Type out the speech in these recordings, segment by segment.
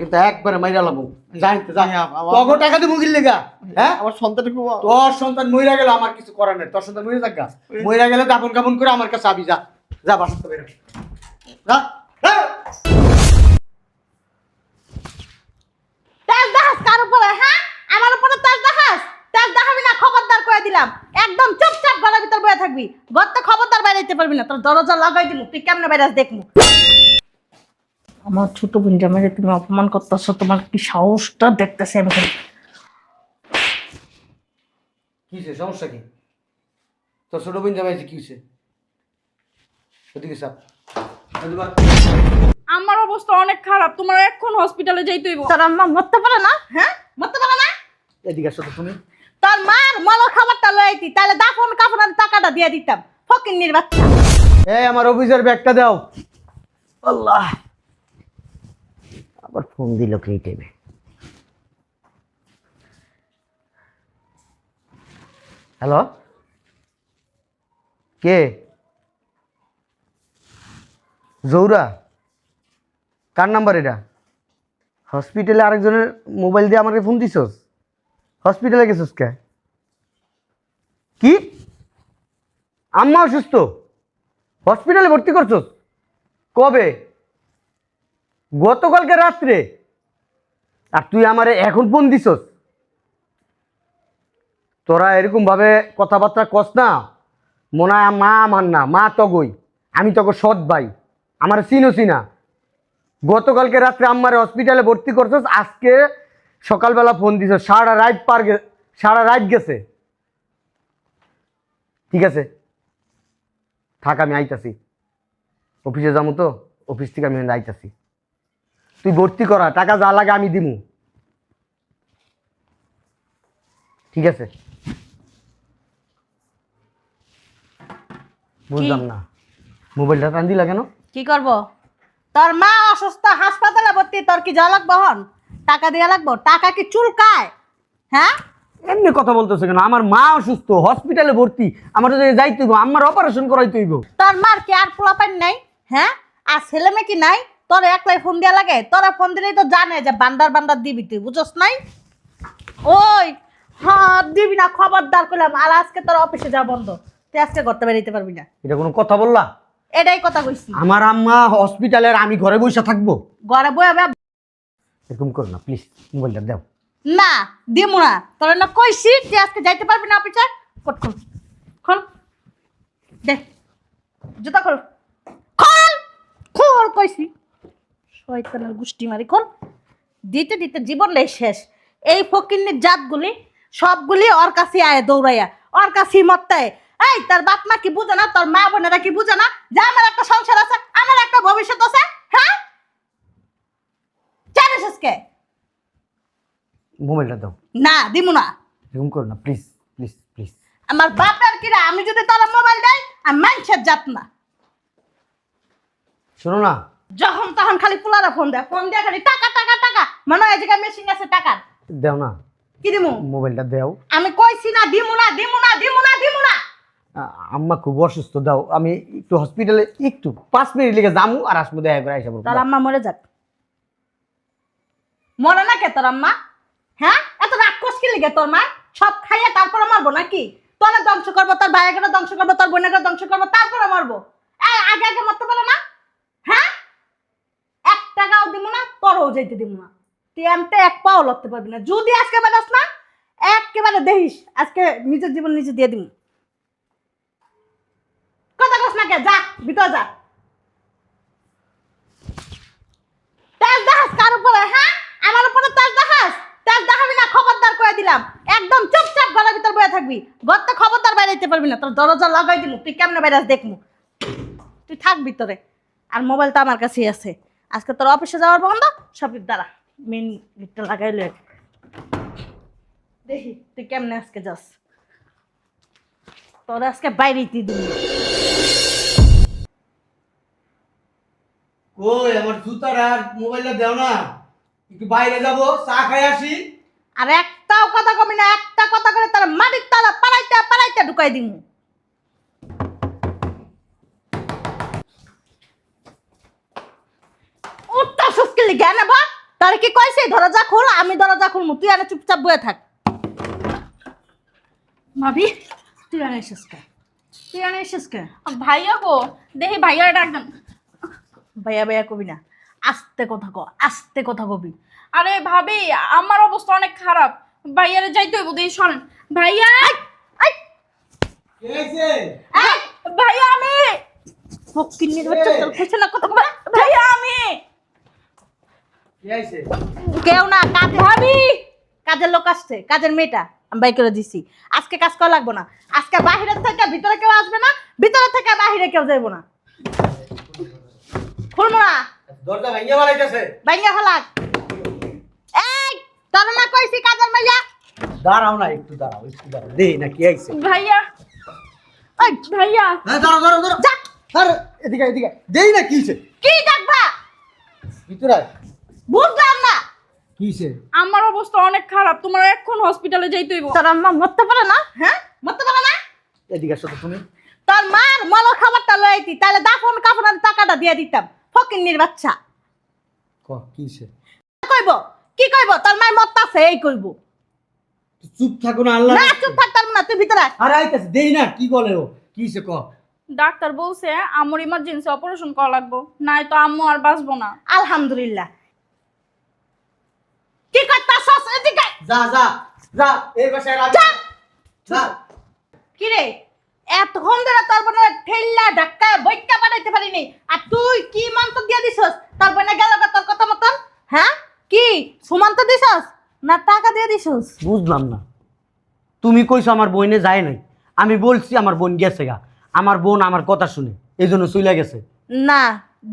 কিন্তু একবারে মাইরা জানতে টাকা হ্যাঁ? আমার সন্তানটা খুব তোর সন্তান মইরা গেল আমার কিছু করার নেই। তোর সন্তান মইরা থাকা মইরা গেলে কাপন কাপন করে আমার কাছে আবি যা। যা বাসাতে বেরো যা। দেখাস কার উপরে আমার উপরে তেজ দেখাস? তেজ দেখাবি না খবরদার করে দিলাম। একদম চুপচাপ ঘরের ভিতর বয়ে থাকবি। ঘরতে খবরদার বাইরে যেতে পারবি না। তোর দরজা লাগাই দিল তুই কেমনে বাইরে দেখমু আমার ছোট বোন জামাইকে তুমি অপমান করতেছো তোমার কি সাহসটা দেখতেছি আমি কি সমস্যা কি? তোর ছোট বোন জামাইছে কি হইছে? ওদিকে সাপ আমার অবস্থা অনেক খারাপ তোমার এখন হসপিটালে যাইতে হইব। তোর আম্মা মরতে পারে না? হ্যাঁ? মরতে পারে না? এদিকে আসো তো তুমি। তোর মার মলার খাবারটা লয়ে আইতি তাহলে দাফন কাফনের টাকাটা দিয়ে দিতাম। ফকিন্নির বাচ্চা। এই আমার অফিসের ব্যাগটা দাও। আল্লাহ। আবার ফোন দিল কে এই টাইমে হ্যালো? কে? জৌরা কার নাম্বার এটা? হসপিটালে আরেকজনের মোবাইল দিয়ে আমাকে ফোন দিছস? হসপিটালে গেছিস কে? কি? আম্মা অসুস্থ? হসপিটালে ভর্তি করছস? কবে? গতকালকে রাত্রে। আর তুই আমারে এখন ফোন দিছস? তোরা এরকম ভাবে কথাবার্তা কস না। মনে হয় মা আমার না, মা তগই। আমি তখন সৎ ভাই। আমার চিনো চিনা গতকালকে রাত্রে আম্মারে হসপিটালে ভর্তি করছস, আজকে সকালবেলা ফোন দিছ সারা রাত পার সারা রাত গেছে। ঠিক আছে? থাক, আমি আইতাছি। অফিসে যাব তো? অফিস থেকে আমি আইতাছি। তুই ভর্তি করা টাকা যা লাগে আমি দিমু। ঠিক আছে? বুঝলাম না। মোবাইলটা টান দিলা কেন? কি করব? তোর মা অসুস্থ হাসপাতালে ভর্তি তোর কি যা লাগবো হন টাকা দেওয়া লাগবো? টাকা কি চুলকায়? হ্যাঁ? এমনি কথা বলতেছে কেন? আমার মা অসুস্থ হসপিটালে ভর্তি আমার যদি যাইতে হইব আমার অপারেশন করাইতে হইব। তোর মার কি আর পোলাপাইন নাই? হ্যাঁ? আর ছেলে মেয়ে কি নাই? তোর একলাই ফোন দেওয়া লাগে? তোরা ফোন দিলেই তো জানে যে বান্দার বান্দার দিবি তুই বুঝস নাই? ওই হ্যাঁ দিবি না খবরদার করলাম আর আজকে তোর অফিসে যা বন্ধ। তুই আজকে করতে বেরোতে পারবি না। এটা কোনো কথা বললা? এটাই কথা কইছি। আমার আম্মা হসপিটালের আমি ঘরে বসে থাকব? ঘরে বয়ে বয়ে এরকম করো না প্লিজ মোবাইলটা দাও। না দিমু না। তোর না কইছি যে আজকে যাইতে পারবি না অফিসে? কোট খোল। খোল। দে জুতা খোল। খোল! খোল কইছি। শয়তানের গুষ্টি মারি খোল দিতে দিতে জীবনটাই শেষ। এই ফকিন্নির জাতগুলি সবগুলি ওর কাছে আয় দৌড়াইয়া ওর কাছে মত্তায়। এই তোর বাপ মা কি বুঝে না তোর মা বোনেরা কি বুঝে না যে আমার একটা সংসার আছে আমার একটা ভবিষ্যৎ আছে? হ্যাঁ? জানিস মোবাইলটা দাও। না দিমু না। এরকম করো না প্লিজ প্লিজ প্লিজ আমার বাপের কিরা আমি যদি তার মোবাইল দেয় আমি মানুষের জাত না। শোনো না যখন তখন খালি পোলারা ফোন দেয়। ফোন দিয়ে খালি টাকা টাকা টাকা। মনে হয় জায়গায় মেশিন আছে টাকার। দাও না। কি দিমু? মোবাইলটা দাও। আমি কইছি না দিমু না দিমু না দিমু না দিমু না। আম্মা খুব অসুস্থ দাও। আমি একটু হসপিটালে একটু পাঁচ মিনিট লেগে যামু আর আসব দেখা করে আইসা তোর আম্মা মরে যাক মরে না কে তোর আম্মা? হ্যাঁ? এত রাক্ষস কি লিগে তোর মা সব খাইয়ে তারপরে মারবো নাকি? তোরা ধ্বংস করব তোর ভাইয়াকে ধ্বংস করব তোর বোনেকে ধ্বংস করব তারপরে মারবো। এই আগে আগে মরতে পারো না? টাকাও দিব না, তোরও যাইতে দিব না। তুই এক পাও লড়তে পারবি না। যদি আজকে বেরোস না একেবারে দেখিস, আজকে নিজের জীবন নিজে দিয়ে দিব কথা কস না কে, যা, ভিতর যা। হ্যাঁ? আমার দেখাস? দেখাবি দিলাম। একদম ভিতর থাকবি। পারবি না। তোর দরজা লাগাই দিল তুই কেমনে বাইরে দেখমু তুই থাক ভিতরে আর মোবাইলটা আমার কাছেই আছে। আজকে তোর অফিসে যাওয়ার বন্ধ? সব দ্বারা মেন গেটটা লাগাইলে দেখি তুই কেমনে আজকে যাস? তোর আজকে বাইরে তুই দিবি। কই আমার জুতার আর মোবাইলটা দাও না। একটু বাইরে যাব চা খাই আসি। আর একটাও কথা কমি না একটা কথা করে তার মাটির তালা পাড়াইতে পাড়াইতে ঢুকাই দিমু। লিগে নেব তার কি কইছে দরজা খোল আমি দরজা খুলমু তুই আর চুপচাপ বয়ে থাক। ভাবি তুই আর এসেস কে তুই আর এসেস কে ভাইয়া গো দেখি ভাইয়ার ডাক দেন। ভাইয়া ভাইয়া কবি না আস্তে কথা ক আস্তে কথা কবি। আরে ভাবি আমার অবস্থা অনেক খারাপ। ভাইয়ারে যাইতে হইব দেখি শোনেন। ভাইয়া! আই? আই। ভাইয়া আমি! ফকিন্নির বাচ্চা তোর কইছে না কথা ভাইয়া আমি! কেউ না কাজ ভাবি কাজের লোক আসছে কাজের মেয়েটা আমি বাই করে দিছি। আজকে কাজ করা লাগবো না। আজকে বাহিরের থেকে ভিতরে কেউ আসবে না ভিতরে থেকে বাহিরে কেউ যাইবো না। খুলবো দরজা হলাক এই তোর না কইছি কাজের মাইয়া। দাঁড়াও না একটু দাঁড়াও একটু দাঁড়াও। দে না কি আইছে? ভাইয়া। এই ভাইয়া। হ্যাঁ দাঁড়াও দাঁড়াও দাঁড়াও। যা। আরে এদিকে এদিকে দেই না কি হইছে? কি ডাকবা ভিতরে। বুঝলাম না। কি হইছে আমার অবস্থা অনেক খারাপ তোমার এখন হসপিটালে যাইতে হইব। তোর আম্মা মরতে পারে না? হ্যাঁ? মরতে পারে না? এদিকে আসো তো তুমি। তোর মার মলো খাবারটা লই আইতি তাহলে দাফন কাফনের টাকাটা দিয়ে দিতাম ফকিন্নির বাচ্চা। ক কি হইছে কইব? কি কইব? তোর মায়ের মরতাছে এই কইব। চুপ থাকো না আল্লাহ না চুপ থাকতাম না তুই ভিতরে আয়। আরে আইতাছে দেই না কি বলে ও? কি হইছে ক? ডাক্তার বলছে আমার ইমার্জেন্সি অপারেশন করা লাগবো নাই তো আম্মু আর বাঁচবো না। আলহামদুলিল্লাহ কি করতাছস এদিকে আয়। যা যা যা এই বাসায় রাখ যা। যা। কি রে এতক্ষণ ধরে তোর বোনে ঠেল্লা ধাক্কা বইটা বানাইতে পারিনি। আর তুই কি মন্ত্র দিয়ে দিছস? তোর বোনে গেল গা তোর কথা মতন। হ্যাঁ? কি? সুমন্ত দিছস? না টাকা দিয়ে দিছস? বুঝলাম না। তুমি কইছো আমার বোনে যায় নাই। আমি বলছি আমার বোন গেছে গা। আমার বোন আমার কথা শুনে এই জন্য চলে গেছে। না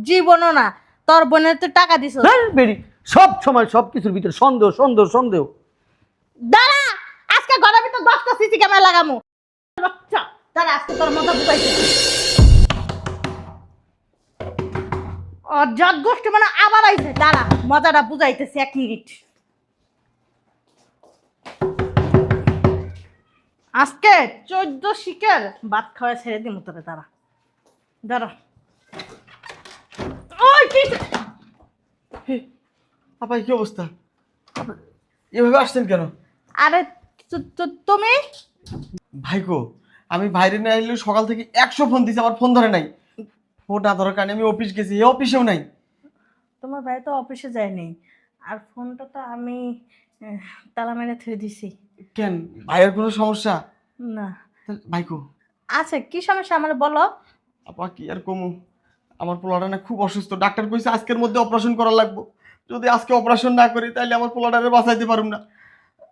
জীবনও না। তোর বোনের তো টাকা দিছস। হ্যাঁ, বেরি সব সময় সব কিছুর ভিতরে সন্দেহ সন্দেহ সন্দেহ। দাঁড়া আজকে ঘরের ভিতর দশটা সিসি ক্যামেরা লাগামু। বাচ্চা, দাঁড়া আজকে তোর মাথা বুঝাইছে অজাত গোষ্ঠী মানে আবার আইছে। দাঁড়া মজাটা বুঝাইতেছি এক মিনিট। আজকে চোদ্দ শিকের ভাত খাওয়া ছেড়ে দিমু তোরে দাঁড়া। দাঁড়া। ওই কি? আপা কি অবস্থা? এভাবে আসছেন কেন? আরে তুমি? ভাইকো আমি বাইরে না এলে সকাল থেকে একশো ফোন দিছি আমার ফোন ধরে নাই। ফোন না ধরার কারণে আমি অফিস গেছি এই অফিসেও নাই। তোমার ভাই তো অফিসে যায়নি। আর ফোনটা তো আমি তালা মেরে থুয়ে দিছি। কেন? ভাইয়ের কোনো সমস্যা? না। ভাইকো আচ্ছা কি সমস্যা আমার বলো? আপা কি আর কমু? আমার পোলাটা না খুব অসুস্থ। ডাক্তার কইছে আজকের মধ্যে অপারেশন করা লাগবে। যদি আজকে অপারেশন না করি তাহলে আমার পোলাটারে বাঁচাইতে পারুম না।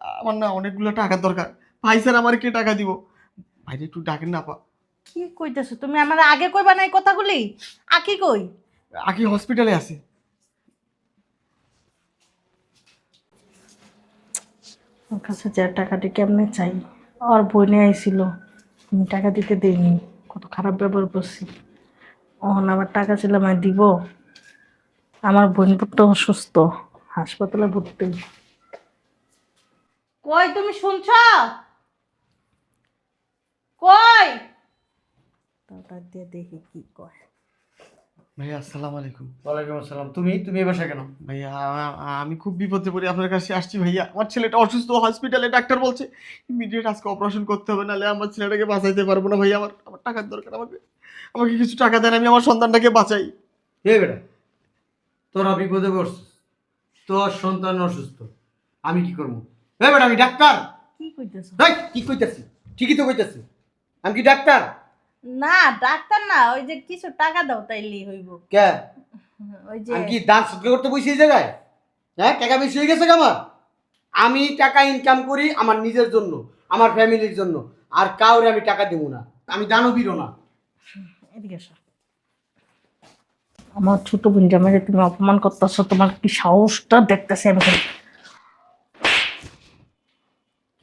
আমার না অনেকগুলো টাকার দরকার। ভাই স্যার আমার কে টাকা দিব। ভাইরে একটু ডাকেন না আপা। কি কইতেছো? তুমি আমার আগে কইবা না এই কথাগুলি? আকি কই? আকি হসপিটালে আছে। ওর কাছে যে টাকাটি কেমনে চাই? ওর বোনে আইছিল আমি টাকা দিতে দেইনি। কত খারাপ ব্যবহার করছি। ওহন আবার টাকা ছিল আমি দিব। আমার বোন পুত্র অসুস্থ। হাসপাতালে ভর্তি। কই তুমি শুনছ? কই? তাড়াতাড়ি দিয়ে দেখি কি কয়। ভাইয়া আসসালামু আলাইকুম। ওয়ালাইকুম আসসালাম। তুমি? তুমি এ বাসায় কেন? ভাইয়া আমি খুব বিপদে পড়ি আপনার কাছে আসছি ভাইয়া। আমার ছেলেটা অসুস্থ হসপিটালে ডাক্তার বলছে ইমিডিয়েট আজকে অপারেশন করতে হবে নাহলে আমার ছেলেটাকে বাঁচাইতে পারব না ভাইয়া। আমার আমার টাকার দরকার আমাকে আমাকে কিছু টাকা দেন আমি আমার সন্তানটাকে বাঁচাই। এ বেটা তোরা বিপদে পড়ছিস। তোর সন্তান অসুস্থ আমি কি করব? বেটা আমি ডাক্তার। কি কইতেছ? এই, কি কইতাছি? ঠিকই তো কইতাছি। আমি কি ডাক্তার? না ডাক্তার না ওই যে কিছু টাকা দাও তাইলেই হইব। কে? ওই যে আমি কি দান সৎকার করতে বসি এই জায়গায়? হ্যাঁ টাকা বেশি হয়ে গেছে আমার? আমি টাকা ইনকাম করি আমার নিজের জন্য আমার ফ্যামিলির জন্য। আর কাউরে আমি টাকা দেবো না। আমি দানবীরও না। এদিকে এসো। আমার ছোট বোন জামাইকে তুমি অপমান করতেছো তোমার কি সাহসটা দেখতেছি আমি খালি।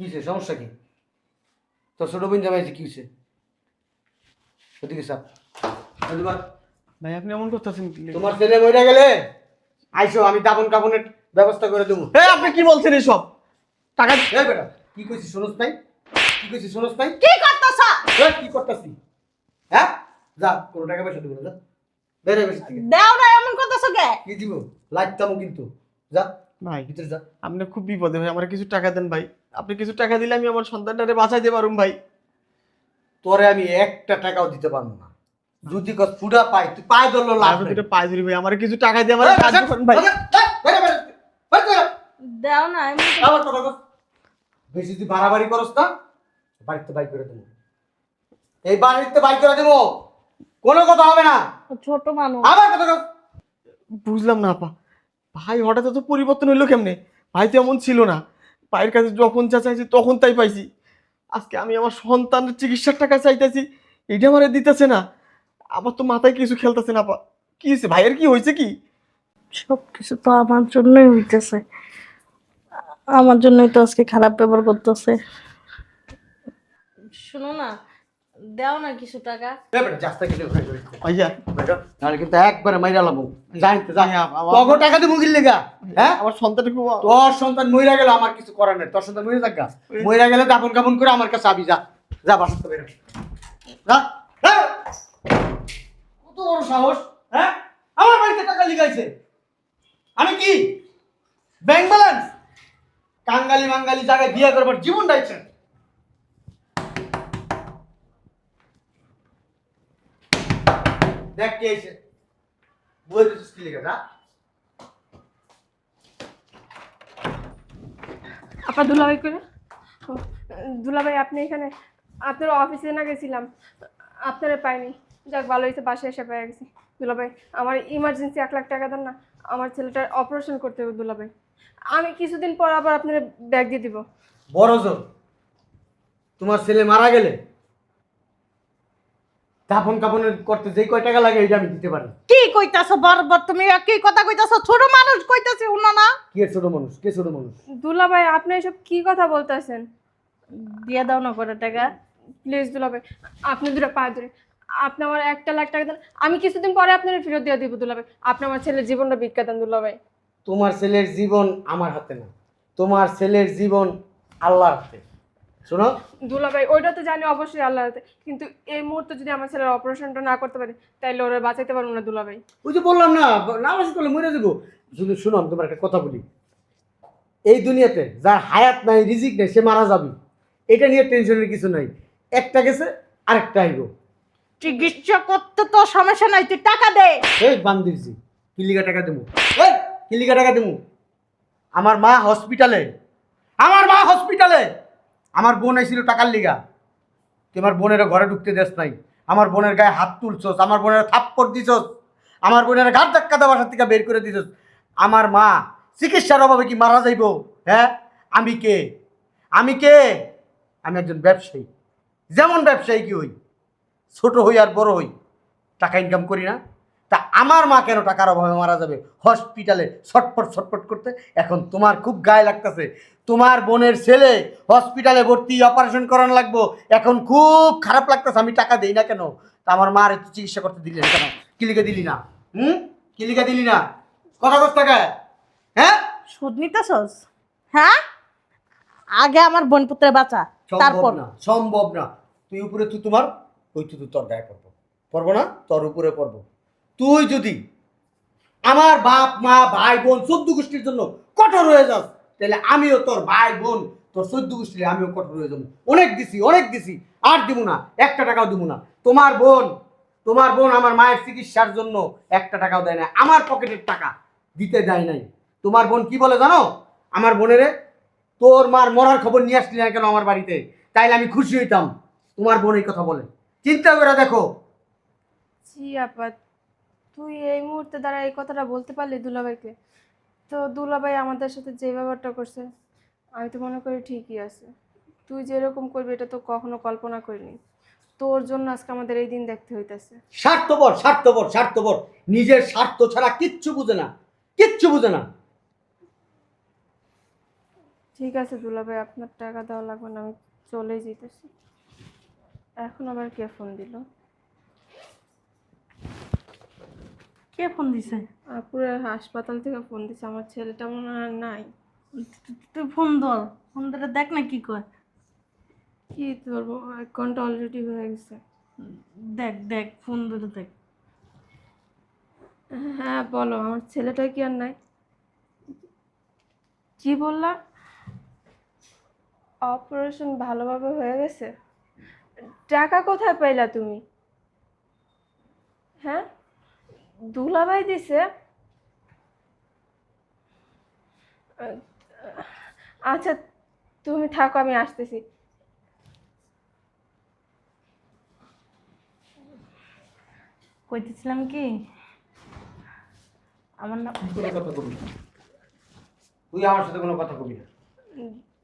কি হয়েছে সমস্যা কি? তোর ছোট বোন জামাইছে কি হয়েছে ওদিকে সাপ ভাই আপনি এমন করতেছেন তোমার ছেলে মরে গেলে? আইসো আমি দাবন কাপনের ব্যবস্থা করে দেবো। হ্যাঁ আপনি কি বলছেন এসব? টাকা এই বেটা কি কইছিস শোনস নাই কি কইছিস শোনস নাই কি করতেছ? এই, কি করতাছি? হ্যাঁ? যা কোনো টাকা পয়সা দেবো না যা। বেরে বেশি থেকে না এমন করতেছো কে? কি দিব? লাগতামও কিন্তু যা। ভাই ভিতরে যা। আপনি খুব বিপদে ভাই আমার কিছু টাকা দেন ভাই। আপনি কিছু টাকা দিলে আমি আমার সন্তানটারে বাঁচাইতে পারুম ভাই। তোরে আমি একটা টাকাও দিতে পারব না। যদি ফুডা পাই তুই পায়ে ধরলো লাভ আমি। দুটো পায়ে ধরি ভাই। আমার কিছু টাকা দিয়ে আমার ভাই। দেও না এমন করে- কথা। বেশি তুই বাড়াবাড়ি করস না বাড়িতে বাই করে দেবো। এই বাড়িতে বাই করে দেবো। কোনো কথা হবে না। ছোট মানুষ। আবার কথা। বুঝলাম না আপা। ভাই হঠাৎ এত পরিবর্তন হইল কেমনে? ভাই তো এমন ছিল না। ভাইয়ের কাছে যখন যা চাইছি তখন তাই পাইছি। আজকে আমি আমার সন্তানের চিকিৎসার টাকা চাইতেছি এটা আমার দিতেছে না। আমার তো মাথায় কিছু খেলতেছে না আপা। কি হয়েছে ভাইয়ের কি হয়েছে কি? সব কিছু তো আমার জন্যই হইতেছে। আমার জন্যই তো আজকে খারাপ ব্যবহার করতেছে। শোনো না দেও না কিছু টাকা। কিন্তু একবারে মাইরা লাবো। জানতে যা। ভাইয়া, আমার- তখন টাকা দিব গিল্লে গা হ্যাঁ? আমার সন্তান খুব তোর সন্তান মইরা গেলে আমার কিছু করার নেই। তোর সন্তান মইরা থাকা মইরা গেলে দাপন কাপন করে আমার কাছে আবি যা। যা বাসাতে বেরো যা। যা। কত বড় সাহস হ্যাঁ? আমার বাড়িতে টাকা আমি কি? Bank balance? কাঙ্গালি মাঙ্গালি জায়গায় বিয়ে করবার জীবন ডাইছে দেখ কে এসে। বই দিচ্ছিস কি লিখে যা। আপা দুলাভাই করে দুলাভাই আপনি এখানে আপনার অফিসে না গেছিলাম। আপনারা পাইনি। যাক ভালো হয়েছে বাসায় এসে পেয়ে গেছি। দুলাভাই আমার ইমার্জেন্সি এক লাখ টাকা দেন না। আমার ছেলেটার অপারেশন করতে হবে দুলাভাই। আমি কিছুদিন পর আবার আপনার ব্যাগ দিয়ে দিব। বড় জোর তোমার ছেলে মারা গেলে? দাফন কাপন করতে যেই কয় টাকা লাগে এটা আমি দিতে পারি। কি কইতাছো বারবার তুমি? কি কথা কইতাছো? ছোট মানুষ কইতাছে উনা না। কি ছোট মানুষ? কে ছোট মানুষ? দুলাভাই আপনি এসব কি কথা বলতেছেন? দিয়ে দাও না করে টাকা। প্লিজ দুলাভাই আপনি দুটো পা ধরে আপনি আমার একটা লাখ টাকা দেন। আমি কিছুদিন পরে আপনার ফেরত দিয়ে দিব দুলাভাই। আপনি আমার ছেলের জীবনটা ভিক্ষা দেন দুলাভাই। তোমার ছেলের জীবন আমার হাতে না। তোমার ছেলের জীবন আল্লাহর হাতে। শোনো। দুলাভাই ওইটা তো জানি অবশ্যই আল্লাহ হাতে। কিন্তু এই মুহূর্তে যদি আমার ছেলের অপারেশনটা না করতে পারি তাইলে ওরা বাঁচাইতে পারব না দুলাভাই। ওই যে বললাম না না বাসি করলে মরে দেবো শুধু শোনো আমি তোমার একটা কথা বলি। এই দুনিয়াতে যার হায়াত নাই রিজিক নেই সে মারা যাবে। এটা নিয়ে টেনশনের কিছু নাই। একটা গেছে আরেকটা আইব। চিকিৎসা করতে তো সমস্যা নাই তুই টাকা দে। এই বান্দিরজি কিলিকা টাকা দেবো? এই কিলিকা টাকা দেবো? আমার মা হসপিটালে। আমার মা হসপিটালে। আমার বোন এসেছিল টাকার লিগা। তুই আমার বোনের ঘরে ঢুকতে দেস নাই। আমার বোনের গায়ে হাত তুলছস, আমার বোনের থাপ্পড় দিছস, আমার বোনের ঘাট ধাক্কা দেওয়া বাসার থেকে বের করে দিছস। আমার মা চিকিৎসার অভাবে কি মারা যাইব? হ্যাঁ? আমি কে? আমি কে? আমি একজন ব্যবসায়ী। যেমন ব্যবসায়ী কি হই? ছোট হই আর বড় হই। টাকা ইনকাম করি না। তা আমার মা কেন টাকার অভাবে মারা যাবে? হসপিটালে ছটপট ছটপট করতে? এখন তোমার খুব গায়ে লাগতেছে। তোমার বোনের ছেলে হসপিটালে ভর্তি অপারেশন করানো লাগবো। এখন খুব খারাপ লাগতেছে আমি টাকা দেই না কেন? তা আমার মার একটু চিকিৎসা করতে দিলি না কেন? কিলিকা দিলি না? হুম? কিলিকা দিলি না? কথা কস টাকায় হ্যাঁ? সুদ নিতেছস? হ্যাঁ? আগে আমার বোন পুত্রের বাঁচা সম্ভব তারপর। না সম্ভব না। তুই উপরে তুই তোমার ওই তুই তোর গায়ে পড়ব। পড়ব না? তোর উপরে পড়ব। তুই যদি আমার বাপ, মা, ভাই, বোন চোদ্দ গোষ্ঠীর জন্য কঠোর হয়ে যাস, তাহলে আমিও তোর ভাই, বোন, তোর চোদ্দ গোষ্ঠীর আমিও কঠোর হয়ে যাব। অনেক দিছি অনেক দিছি, আর দিব না, একটা টাকাও দিব না। তোমার বোন তোমার বোন আমার মায়ের চিকিৎসার জন্য একটা টাকাও দেয় না আমার পকেটের টাকা দিতে দেয় নাই। তোমার বোন কি বলে জানো? আমার বোনেরে, তোর মার মরার খবর নিয়ে আসলি না কেন আমার বাড়িতে? তাইলে আমি খুশি হইতাম। তোমার বোন এই কথা বলে। চিন্তা করে দেখো। জি আপা তুই এই মুহূর্তে দ্বারা এই কথাটা বলতে পারলি দুলাভাইকে? তো দুলাভাই আমাদের সাথে যে ব্যাপারটা করছে আমি তো মনে করি ঠিকই আছে। তুই যেরকম করবি এটা তো কখনো কল্পনা করিনি। তোর জন্য আজকে আমাদের এই দিন দেখতে হইতেছে। স্বার্থপর স্বার্থপর স্বার্থপর। নিজের স্বার্থ ছাড়া কিচ্ছু বুঝে না। কিচ্ছু বুঝে না। ঠিক আছে দুলাভাই আপনার টাকা দেওয়া লাগবে না আমি চলেই যেতেছি। এখন আবার কে ফোন দিল? কে ফোন দিছে? আপুরে হাসপাতাল থেকে ফোন দিছে আমার ছেলেটা মনে হয় আর নাই। তুই ফোন ধর ফোন ধরে দেখ না কি কয়। কি এক ঘণ্টা অলরেডি হয়ে গেছে। দেখ দেখ ফোন ধরে দেখ। হ্যাঁ বলো আমার ছেলেটা কি আর নাই? কি বললা? অপারেশন ভালোভাবে হয়ে গেছে? টাকা কোথায় পাইলা তুমি? হ্যাঁ? দুলাভাই দিছে। আচ্ছা তুমি থাকো আমি আসতেছি। কইতেছিলাম কি? আমার না কোনো কথা কবি তুই আমার সাথে কোনো কথা কবি না।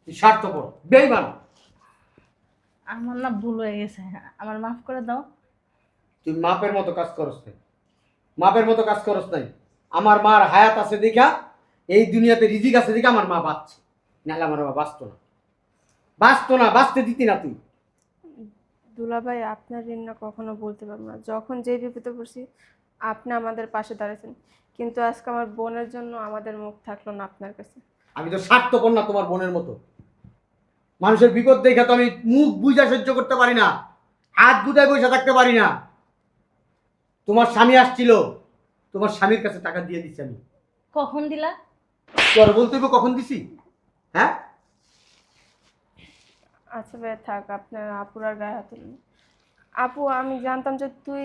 তুই স্বার্থপর বেইমান। আমার না ভুল হয়ে গেছে। আমার মাফ করে দাও। তুই মাপের মতো কাজ নাই মাপের মতো কাজ করস নাই। আমার মার হায়াত আছে দেখা এই দুনিয়াতে রিজিক আছে দেখে আমার মা বাঁচছে। নাহলে আমার মা বাঁচতো না। বাঁচতো না বাঁচতে দিতি না তুই। দুলাভাই আপনার ঋণ না কখনো বলতে পারব না। যখন যেই বিপদে পড়ছি আপনি আমাদের পাশে দাঁড়িয়েছেন কিন্তু আজকে আমার বোনের জন্য আমাদের মুখ থাকল না আপনার কাছে। আমি তো স্বার্থপর না তোমার বোনের মতো। মানুষের বিপদ দেখে তো আমি মুখ বুঝা সহ্য করতে পারি না। হাত গুটায় বসে থাকতে পারি না। তোমার স্বামী আসছিল। তোমার স্বামীর কাছে টাকা দিয়ে দিচ্ছি আমি। কখন দিলা? তোর বলতে হইবো কখন দিছি? হ্যাঁ? আচ্ছা ভাই থাক আপনার আপুর আর গায়ে হাত তুলুন। আপু আমি জানতাম যে তুই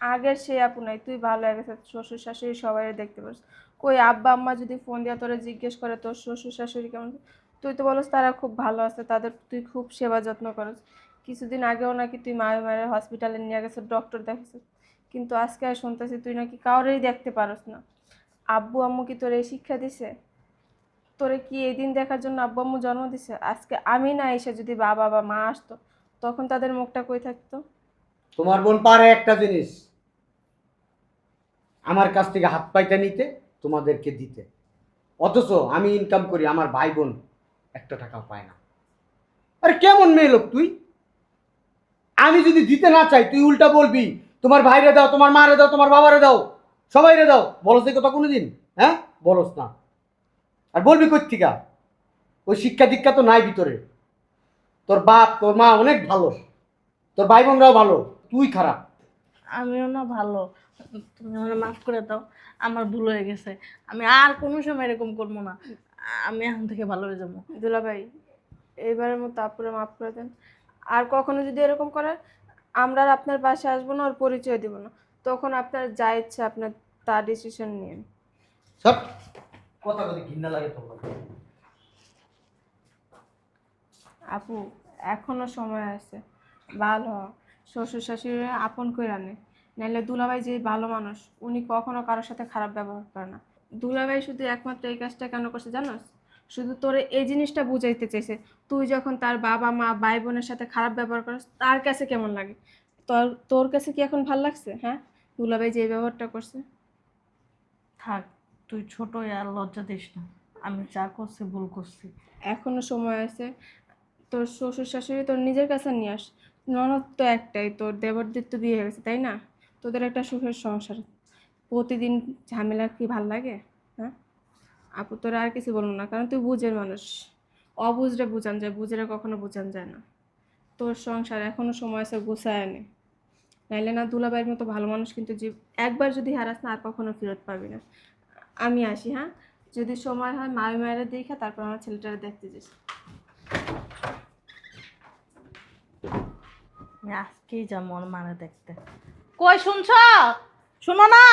আগের সেই আপু নাই তুই ভালো হয়ে গেছে শ্বশুর শাশুড়ি সবাই দেখতে পারিস কই আব্বা আম্মা যদি ফোন দিয়ে তোরা জিজ্ঞেস করে তোর শ্বশুর শাশুড়ি কেমন? তুই তো বলস তারা খুব ভালো আছে তাদের তুই খুব সেবা যত্ন করস। কিছুদিন আগেও নাকি তুই মায়ের মায়ের হসপিটালে নিয়ে গেছে ডক্টর দেখেছিস কিন্তু আজকে আর শুনতেছি তুই নাকি কাউরেই দেখতে পারস না। আব্বু আম্মু কি তোর এই শিক্ষা দিছে? তোরে কি এই দিন দেখার জন্য আব্বু আম্মু জন্ম দিছে? আজকে আমি না এসে যদি বাবা বা মা আসতো, তখন তাদের মুখটা কই থাকতো? তোমার বোন পারে একটা জিনিস। আমার কাছ থেকে হাত পাইটা নিতে, তোমাদেরকে দিতে। অথচ আমি ইনকাম করি, আমার ভাই বোন একটা টাকাও পায় না। আরে কেমন মেয়ে লোক তুই? আমি যদি দিতে না চাই, তুই উল্টা বলবি তোমার ভাইরে দাও তোমার মারে দাও তোমার বাবারে দাও সবাইরে দাও। বলস এই কথা কোনোদিন? হ্যাঁ? বলস না। আর বলবি কোথেকা ওই শিক্ষা দীক্ষা তো নাই ভিতরে। তোর বাপ তোর মা অনেক ভালো। তোর ভাই বোনরাও ভালো। তুই খারাপ। আমিও না ভালো। তুমি আমার মাফ করে দাও। আমার ভুল হয়ে গেছে। আমি আর কোনো সময় এরকম করব না। আমি এখন থেকে ভালো হয়ে যাব। দুলাভাই এইবারের মতো আপুরে মাফ করে দেন। আর কখনো যদি এরকম করে আমরা আর আপনার পাশে আসব না আর পরিচয় দেবো না। তখন আপনার যা ইচ্ছে আপনার তার ডিসিশন নিন। সব। কথা কথা ঘৃণা লাগে তোমার আপু এখনও সময় আছে। ভালো হ। শ্বশুর শাশুড়ি আপন করে আনে নাহলে দুলাভাই যে ভালো মানুষ উনি কখনো কারোর সাথে খারাপ ব্যবহার করে না। দুলাভাই শুধু একমাত্র এই কাজটা কেন করছে জানোস? শুধু তোরে এই জিনিসটা বুঝাইতে চাইছে। তুই যখন তার বাবা মা ভাই বোনের সাথে খারাপ ব্যবহার করিস তার কাছে কেমন লাগে? তোর তোর কাছে কি এখন ভালো লাগছে হ্যাঁ? দুলাভাই যে ব্যবহারটা করছে। থাক তুই ছোট আর লজ্জা দিস না। আমি যা করছি ভুল করছি। এখনও সময় আছে। তোর শ্বশুর শাশুড়ি তোর নিজের কাছে নিয়ে আস। ননদ তো একটাই তোর দেবরদের তো বিয়ে হয়ে গেছে তাই না? তোদের একটা সুখের সংসার। প্রতিদিন ঝামেলা কি ভালো লাগে হ্যাঁ? আপু তোরা আর কিছু বলব না, কারণ তুই বুঝের মানুষ। অবুঝরে বুঝান যায়, বুঝরে কখনো বুঝান যায় না। তোর সংসার এখনও সময় আছে, গুছায় নে। নাইলে না দুলাবাইয়ের মতো ভালো মানুষ কিন্তু যে একবার যদি হারাস না আর কখনো ফেরত পাবি না। আমি আসি হ্যাঁ? যদি সময় হয় মায়ের মায়েরা দেখে তারপর আমার ছেলেটারে দেখতে যাস। আমি আজকেই মন মানে দেখতে। কই শুনছ? শোনো না!